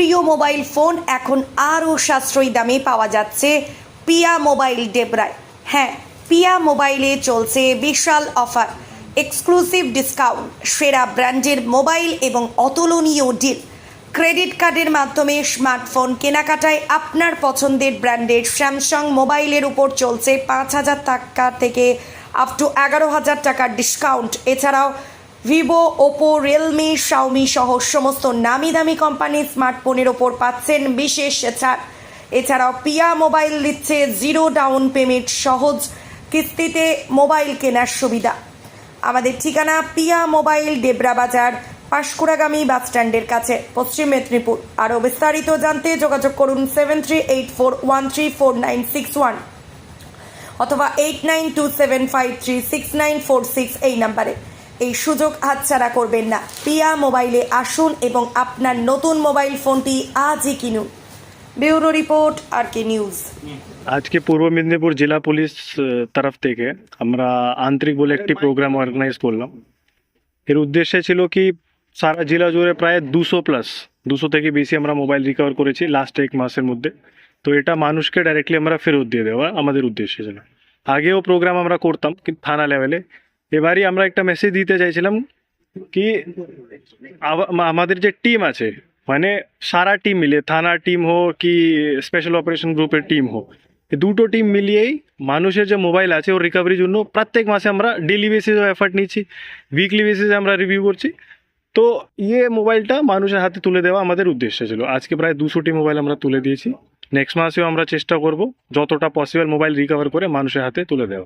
প্রিয় mobile phone এখন আরও সাশ্রয়ী দামে পাওয়া যাচ্ছে পিয়া মোবাইল ডেবরায়। হ্যাঁ পিয়া মোবাইলে চলছে বিশাল অফার। এক্সক্লুসিভ ডিসকাউন্ট, সেরা ব্র্যান্ডের মোবাইল এবং অতুলনীয় ডিল। ক্রেডিট কার্ডের মাধ্যমে স্মার্টফোন কেনাকাটায় আপনার পছন্দের ব্র্যান্ডের স্যামসাং মোবাইলের উপর চলছে পাঁচ হাজার টাকা থেকে আপ টু এগারো হাজার টাকার ডিসকাউন্ট এছাড়াও ভিভো, ওপো, রিয়েলমি, শাওমি সহ সমস্ত নামি দামি কোম্পানির স্মার্টফোনের ওপর পাচ্ছেন বিশেষ ছাড়। এছাড়াও পিয়া মোবাইল দিচ্ছে জিরো ডাউন পেমেন্ট সহজ কিস্তিতে মোবাইল কেনার সুবিধা। আমাদের ঠিকানা পিয়া মোবাইল ডেবরা বাজার, পাঁশকুড়াগামী বাস স্ট্যান্ডের কাছে, পশ্চিম মেদিনীপুর। আরও বিস্তারিত জানতে যোগাযোগ করুন seven three eight four one three four nine six one অথবা eight nine two seven five three six nine four six এই নাম্বারে। এই সুযোগ হাতছাড়া করবেন না। পিয়া মোবাইলে আসুন এবং আপনার নতুন মোবাইল ফোনটি আজই কিনুন। Bureau report, R K news. আজকে পূর্ব মেদিনীপুর জেলা পুলিশ তরফ থেকে আমরা আন্তরিক বলে একটি প্রোগ্রাম অর্গানাইজ করলাম। এর উদ্দেশ্য ছিল কি, সারা জেলা জুড়ে প্রায় দুশো প্লাস দুশো থেকে বেশি আমরা মোবাইল রিকভার করেছি লাস্ট এক মাসের মধ্যে। তো এটা মানুষকে ডাইরেক্টলি আমরা ফেরত দিয়ে দেওয়া আমাদের উদ্দেশ্য ছিল। আগেও প্রোগ্রাম আমরা করতাম, কিন্তু থানা লেভেলে এবারই আমরা একটা মেসেজ দিতে চাইছিলাম কি আমাদের যে টিম আছে মানে সারা টিম মিলে থানা টিম হোক কি স্পেশাল অপারেশন গ্রুপের টিম হোক দুটো টিম মিলিয়েই মানুষের যে মোবাইল আছে ওর রিকভারির জন্য প্রত্যেক মাসে আমরা ডেলি বেসিসে এফার্ট নিচ্ছি উইকলি বেসিসে আমরা রিভিউ করছি। তো ইয়ে মোবাইলটা মানুষের হাতে তুলে দেওয়া আমাদের উদ্দেশ্য ছিল। আজকে প্রায় দুশোটি মোবাইল আমরা তুলে দিয়েছি। নেক্সট মাসেও আমরা চেষ্টা করব যতটা পসিবল মোবাইল রিকভার করে মানুষের হাতে তুলে দেওয়া।